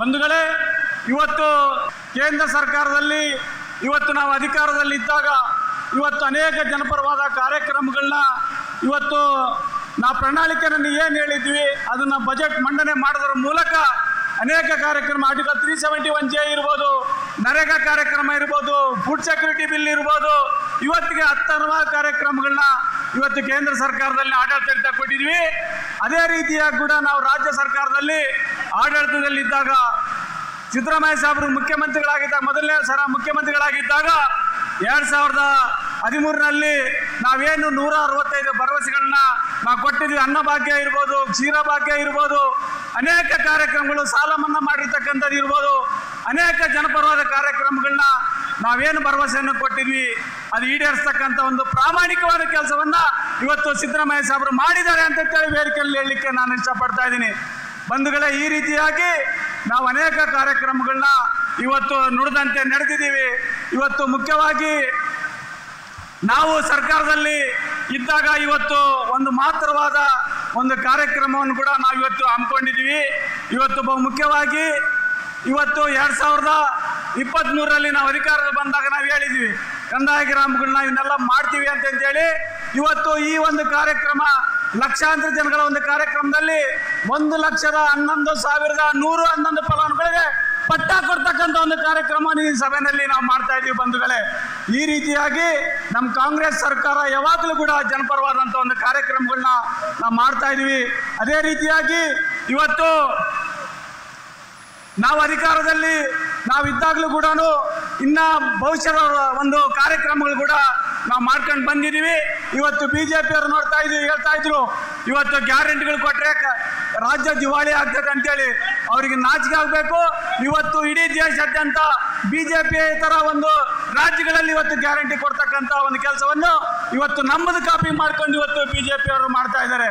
ಬಂಧುಗಳೇ, ಇವತ್ತು ಕೇಂದ್ರ ಸರ್ಕಾರದಲ್ಲಿ, ಇವತ್ತು ನಾವು ಅಧಿಕಾರದಲ್ಲಿದ್ದಾಗ, ಇವತ್ತು ಅನೇಕ ಜನಪರವಾದ ಕಾರ್ಯಕ್ರಮಗಳನ್ನ ಇವತ್ತು ನಾವು ಪ್ರಣಾಳಿಕೆಯನ್ನು ಏನು ಹೇಳಿದ್ವಿ, ಅದನ್ನು ಬಜೆಟ್ ಮಂಡನೆ ಮಾಡೋದ್ರ ಮೂಲಕ ಅನೇಕ ಕಾರ್ಯಕ್ರಮ article three seventy one J ಇರ್ಬೋದು, ನರೇಗಾ ಕಾರ್ಯಕ್ರಮ ಇರ್ಬೋದು ಫುಡ್ ಸೆಕ್ಯೂರಿಟಿ ಬಿಲ್ ಇರ್ಬೋದು, ಇವತ್ತಿಗೆ ಹತ್ತಾರು ಕಾರ್ಯಕ್ರಮಗಳನ್ನ ಇವತ್ತು ಕೇಂದ್ರ ಸರ್ಕಾರದಲ್ಲಿ ಆಡಳಿತ ಕೊಟ್ಟಿದ್ವಿ. ಅದೇ ರೀತಿಯಾಗಿ ಕೂಡ ನಾವು ರಾಜ್ಯ ಸರ್ಕಾರದಲ್ಲಿ ಆಡಳಿತದಲ್ಲಿದ್ದಾಗ ಸಿದ್ದರಾಮಯ್ಯ ಸಾಹೇಬರು ಮುಖ್ಯಮಂತ್ರಿಗಳಾಗಿದ್ದಾಗ ಮೊದಲನೇ ಸಲ ಮುಖ್ಯಮಂತ್ರಿಗಳಾಗಿದ್ದಾಗ ಎರಡು ಸಾವಿರದ ಹದಿಮೂರಿನಲ್ಲಿ ನಾವೇನು ನೂರ ಅರವತ್ತೈದು ಭರವಸೆಗಳನ್ನ ನಾವು ಕೊಟ್ಟಿದ್ವಿ. ಅನ್ನಭಾಗ್ಯ ಇರ್ಬೋದು ಕ್ಷೀರಭಾಗ್ಯ ಇರ್ಬೋದು, ಅನೇಕ ಕಾರ್ಯಕ್ರಮಗಳು ಸಾಲ ಮನ್ನಾ ಮಾಡಿರ್ತಕ್ಕಂಥದ್ದು ಇರ್ಬೋದು. ಅನೇಕ ಜನಪರವಾದ ಕಾರ್ಯಕ್ರಮಗಳನ್ನ ನಾವೇನು ಭರವಸೆಯನ್ನು ಕೊಟ್ಟಿದ್ವಿ. ಅದು ಈಡೇರಿಸ್ತಕ್ಕಂಥ ಒಂದು ಪ್ರಾಮಾಣಿಕವಾದ ಕೆಲಸವನ್ನ ಇವತ್ತು ಸಿದ್ದರಾಮಯ್ಯ ಸಾಹೇಬರು ಮಾಡಿದ್ದಾರೆ ಅಂತ ಹೇಳಿ ವೇದಿಕೆಯಲ್ಲಿ ಹೇಳಲಿಕ್ಕೆ ನಾನು ಇಷ್ಟಪಡ್ತಾ ಇದ್ದೀನಿ. ಬಂಧುಗಳೇ, ಈ ರೀತಿಯಾಗಿ ನಾವು ಅನೇಕ ಕಾರ್ಯಕ್ರಮಗಳನ್ನ ಇವತ್ತು ನುಡಿದಂತೆ ನಡೆದಿದ್ದೀವಿ. ಇವತ್ತು ಮುಖ್ಯವಾಗಿ ನಾವು ಸರ್ಕಾರದಲ್ಲಿ ಇದ್ದಾಗ ಇವತ್ತು ಒಂದು ಮಾತ್ರವಾದ ಒಂದು ಕಾರ್ಯಕ್ರಮವನ್ನು ಕೂಡ ನಾವು ಇವತ್ತು ಹಮ್ಮಿಕೊಂಡಿದ್ದೀವಿ. ಇವತ್ತು ಬಹು ಮುಖ್ಯವಾಗಿ ಇವತ್ತು ಎರಡು ಸಾವಿರದ ಇಪ್ಪತ್ತ್ಮೂರರಲ್ಲಿ ನಾವು ಅಧಿಕಾರದಲ್ಲಿ ಬಂದಾಗ ನಾವು ಹೇಳಿದ್ವಿ ಕಂದಾಯ ಗ್ರಾಮಗಳನ್ನ ಇವನ್ನೆಲ್ಲ ಮಾಡ್ತೀವಿ ಅಂತ ಹೇಳಿ ಇವತ್ತು ಈ ಒಂದು ಕಾರ್ಯಕ್ರಮ, ಲಕ್ಷಾಂತರ ಜನಗಳ ಒಂದು ಕಾರ್ಯಕ್ರಮದಲ್ಲಿ ಒಂದು ಲಕ್ಷದ ಹನ್ನೊಂದು ಸಾವಿರದ ನೂರು ಹನ್ನೊಂದು ಫಲಾನುಭವಿಗಳಿಗೆ ಪಟ್ಟ ಕೊಡ್ತಕ್ಕಂಥ ಒಂದು ಕಾರ್ಯಕ್ರಮ ಈ ಸಭೆಯಲ್ಲಿ ನಾವು ಮಾಡ್ತಾ ಇದ್ದೀವಿ ಬಂಧುಗಳೇ. ಈ ರೀತಿಯಾಗಿ ನಮ್ಮ ಕಾಂಗ್ರೆಸ್ ಸರ್ಕಾರ ಯಾವಾಗಲೂ ಕೂಡ ಜನಪರವಾದಂಥ ಒಂದು ಕಾರ್ಯಕ್ರಮಗಳನ್ನ ನಾವು ಮಾಡ್ತಾ ಇದ್ದೀವಿ. ಅದೇ ರೀತಿಯಾಗಿ ಇವತ್ತು ನಾವು ಅಧಿಕಾರದಲ್ಲಿ ನಾವು ಇದ್ದಾಗಲೂ ಕೂಡ ಇನ್ನ ಭವಿಷ್ಯದ ಒಂದು ಕಾರ್ಯಕ್ರಮಗಳು ಕೂಡ ನಾವು ಮಾಡ್ಕೊಂಡು ಬಂದಿದ್ದೀವಿ ಇವತ್ತು ಬಿ ಜೆ ಪಿಯವರು ನೋಡ್ತಾ ಇದ್ದೀವಿ, ಹೇಳ್ತಾ ಇದ್ರು. ಇವತ್ತು ಗ್ಯಾರಂಟಿಗಳು ಕೊಟ್ಟರೆ ರಾಜ್ಯ ದಿವಾಳಿ ಆಗ್ತದೆ ಅಂತೇಳಿ. ಅವರಿಗೆ ನಾಚಿಕೆ ಆಗಬೇಕು. ಇವತ್ತು ಇಡೀ ದೇಶಾದ್ಯಂತ ಬಿ ಜೆ ಪಿ ಥರ ಒಂದು ರಾಜ್ಯಗಳಲ್ಲಿ ಇವತ್ತು ಗ್ಯಾರಂಟಿ ಕೊಡ್ತಕ್ಕಂಥ ಒಂದು ಕೆಲಸವನ್ನು ಇವತ್ತು ನಮ್ಮದು ಕಾಪಿ ಮಾಡ್ಕೊಂಡು ಇವತ್ತು ಬಿ ಜೆ ಪಿಯವರು ಮಾಡ್ತಾ ಇದ್ದಾರೆ.